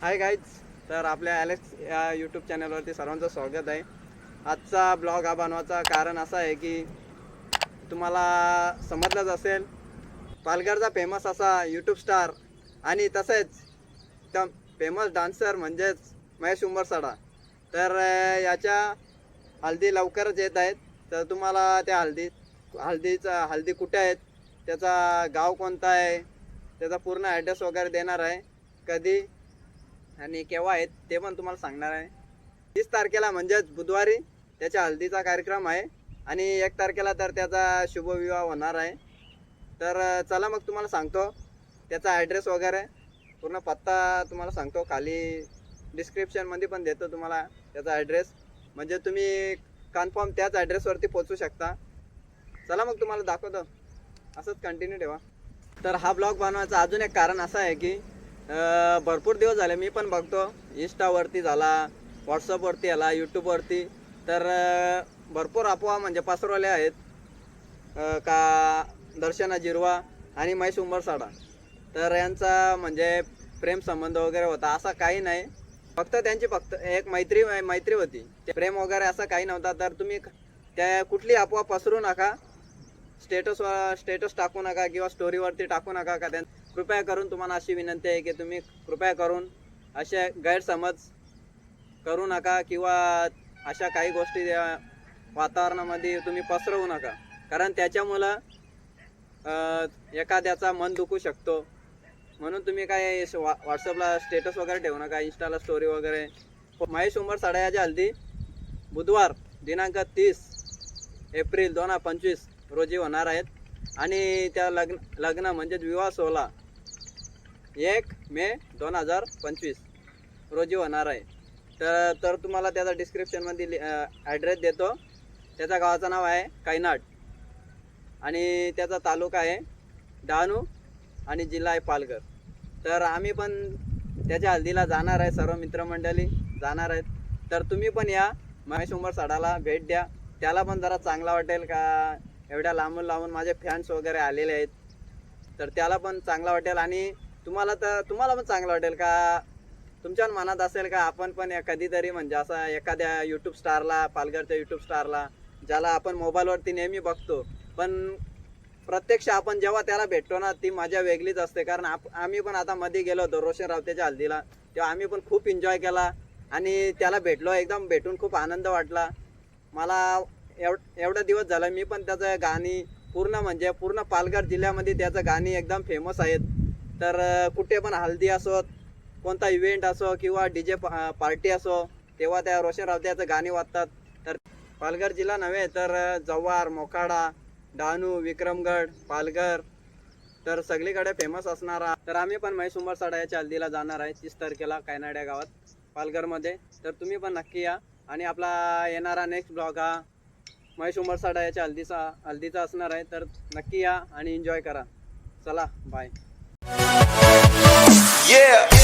Hi guys तर आपल्या Alex या यूट्यूब चॅनलवरती सर्वांचं स्वागत आहे. आजचा ब्लॉग हा बनवायचा कारण असं आहे की तुम्हाला समजलंच असेल पालघरचा फेमस असा यूट्यूब स्टार आणि तसेच त्या फेमस डान्सर म्हणजेच महेश उंबरसाडा. तर याच्या हल्दी लवकरच येत आहेत. तर तुम्हाला त्या हल्दी हल्दीचा हल्दी कुठे आहेत? त्याचा गाव कोणता आहे? त्याचा पूर्ण ॲड्रेस वगैरे देणार आहे. कधी? आणि केव्हा आहेत ते पण तुम्हाला सांगणार आहे. तीस तारखेला म्हणजेच बुधवारी त्याच्या हल्दीचा कार्यक्रम आहे आणि एक तारखेला तर त्याचा शुभविवाह होणार आहे. तर चला मग तुम्हाला सांगतो त्याचा ॲड्रेस वगैरे. पूर्ण पत्ता तुम्हाला सांगतो. खाली डिस्क्रिप्शनमध्ये पण देतो तुम्हाला त्याचा ॲड्रेस म्हणजे तुम्ही कन्फर्म त्याच ॲड्रेसवरती पोचू शकता. चला मग तुम्हाला दाखवतो. असंच कंटिन्यू ठेवा. तर हा ब्लॉग बनवायचं अजून एक कारण असं आहे की भरपूर दिवस झाले. मी पण बघतो. इंस्टावरती झाला व्हॉट्सअपवरती आला यूट्यूबवरती तर भरपूर अफवा म्हणजे पसरवल्या आहेत. का दर्शना जिरवा आणि महेश उंबरसाडा तर यांचा म्हणजे प्रेम संबंध वगैरे होता. असा काही नाही. फक्त त्यांची फक्त एक मैत्री मैत्री होती. प्रेम वगैरे असा काही नव्हता. तर तुम्ही त्या कुठली अफवा पसरू नका. स्टेटस स्टेटस टाकू नका किंवा स्टोरीवरती टाकू नका का त्या कृपया करून तुम्हाला अशी विनंती आहे की तुम्ही कृपया करून असे गैरसमज करू नका किंवा अशा काही गोष्टी त्या वातावरणामध्ये तुम्ही पसरवू नका. कारण त्याच्यामुळं एखाद्याचा मन दुखू शकतो. म्हणून तुम्ही काय व्हॉट्सअपला स्टेटस वगैरे ठेवू नका इंस्टाला स्टोरी वगैरे. महेश उमर साड्याच्या हल्दी बुधवार दिनांक तीस एप्रिल दोन हजार पंचवीस. रोजी होणार आहेत. आणि त्या लग्न लग्न म्हणजेच विवाह सोहळा. एक मे दोन हजार पंचवीस रोजी होणार आहे. तर तर तुम्हाला त्याचा डिस्क्रिप्शनमध्ये ॲड्रेस देतो. त्याच्या गावाचं नाव आहे कायनाट आणि त्याचा तालुका आहे डहाणू आणि जिल्हा आहे पालघर. तर आम्ही पण त्याच्या हल्दीला जाणार आहे सर्व मित्रमंडळी जाणार आहेत. तर तुम्ही पण या. महेश उंबर साडाला भेट द्या. त्याला पण जरा चांगला वाटेल का? एवढ्या लांबून लांबून माझे फॅन्स वगैरे आलेले आहेत. तर त्याला पण चांगला वाटेल आणि तुम्हाला तर तुम्हाला पण चांगलं वाटेल का? तुमच्या मनात असेल का? आपण पण कधीतरी म्हणजे असा एखाद्या यूट्यूब स्टारला पालघरच्या यूट्यूब स्टारला ज्याला आपण मोबाईलवरती नेहमी बघतो. पण प्रत्यक्ष आपण जेव्हा त्याला भेटतो ना ती मजा वेगळीच असते. कारण आप आम्ही पण आता मध्ये गेलो होतो रोशन रावतेच्या हल्दीला. तेव्हा आम्ही पण खूप एन्जॉय केला आणि त्याला भेटलो. एकदम भेटून खूप आनंद वाटला. मला एव एवढा दिवस झाला मी पण त्याचं गाणी पूर्ण म्हणजे पूर्ण पालघर जिल्ह्यामध्ये त्याचं गाणी एकदम फेमस आहेत. तर कुठे पण हल्दी असो कोणता इव्हेंट असो किंवा डी जे पार्टी असो तेव्हा त्या रोशन रावत्याचं गाणी वाजतात. तर पालघर जिल्हा नव्हे तर जव्हार मोखाडा डहाणू विक्रमगड पालघर तर सगळीकडे फेमस असणारा. तर आम्ही पण महेश साडा याच्या हल्दीला जाणार आहे तीस तारखेला कायनाड्या गावात पालघरमध्ये. तर तुम्ही पण नक्की या. आणि आपला येणारा नेक्स्ट ब्लॉग हा महेश उमरसाडा याच्या हल्दीचा हल्दीचा असणार आहे तर नक्की या आणि एन्जॉय करा चला बाय Yeah.